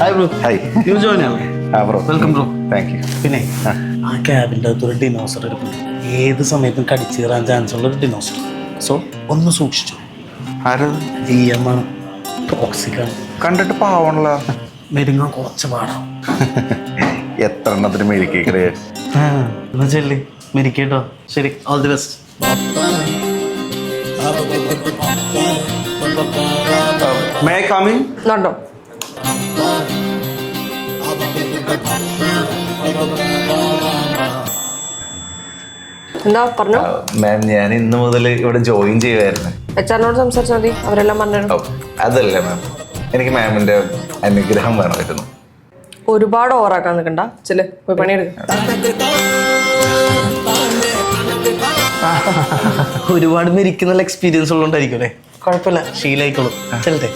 Hi bro hi you join ആണ് ആ bro welcome bro thank you പിന്നെ ആ ക്യാബിന്റെ അകത്തൊരു ഒരു ഡിനോസർ എടുക്കുന്നു ഏത് സമയത്തും കടിച്ചു കയറാൻ ചാൻസ് ഉള്ള ഒരു ഡിനോസർ സോ ഒന്ന് സൂക്ഷിച്ചു. ആരത്? ജി എം ആണ്. ടോക്സിക് ആണ്. കണ്ടിട്ട് പാവണല്ലോ. മെരുങ്ങ കുറച്ച് പാടാം. എത്ര എണ്ണത്തിന് മെഴുക്കേക്കറേ ആ എന്നാ ചെല്ലി. മെരുക്കേട്ടോ ശരി all the best may coming നോട്ടോ എന്താ പറഞ്ഞു? മാം ഞാൻ ഇന്ന് മുതൽ ഇവിടെ ജോയിൻ ചെയ്യുമായിരുന്നു എച്ച് ആറിനോട് സംസാരിച്ചാൽ മതി. അവരെല്ലാം പറഞ്ഞു അതല്ല മാം എനിക്ക് മാമിന്റെ അനുഗ്രഹം വേണമായിരുന്നു. ഒരുപാട് ഓവറാക്കാൻ നിൽക്കണ്ട. ചില പോയി പണിയെടുക്ക. ഒരുപാട് മരിക്കുന്ന എക്സ്പീരിയൻസ് ഉള്ളതുകൊണ്ടായിരിക്കും അല്ലേ? കുഴപ്പമില്ല. ശീലായിക്കോളും. ചെല്ലട്ടെ